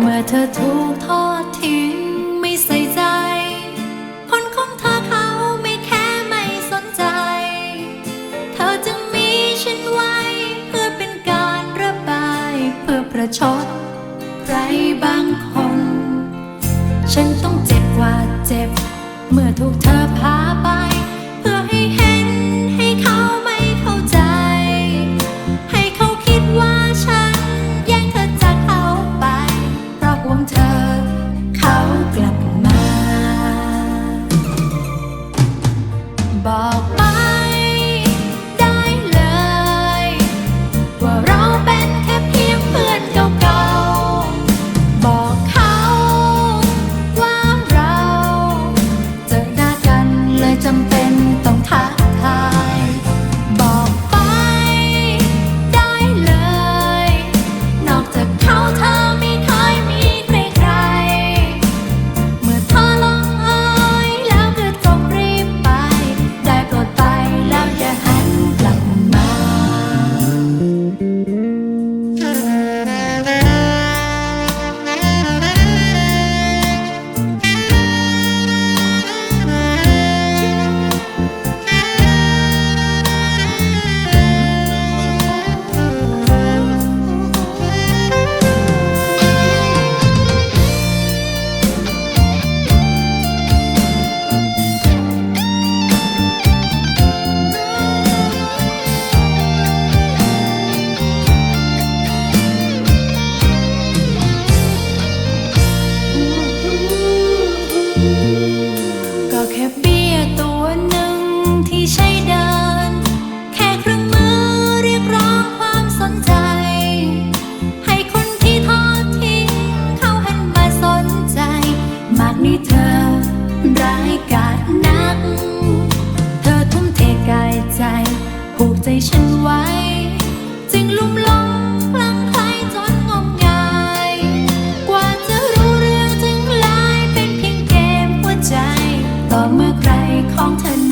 เมื่อเธอถูกทอดทิ้งไม่ใส่ใจ คนของเธอเขาไม่แค่ไม่สนใจ เธอจึงมีฉันไว้ เพื่อเป็นการระบายเพื่อประชดใครบางคน ฉันต้องเจ็บกว่าเจ็บ เมื่อถูกเธอพาไป เธอทุ่มเทกายใจ ผูกใจฉันไวจึงลุ่มหลงพลังใครจนงมงาย กว่าจะรู้เรื่องจึงกลายเป็นเพียงเกมหัวใจ ต่อเมื่อใครของเธอ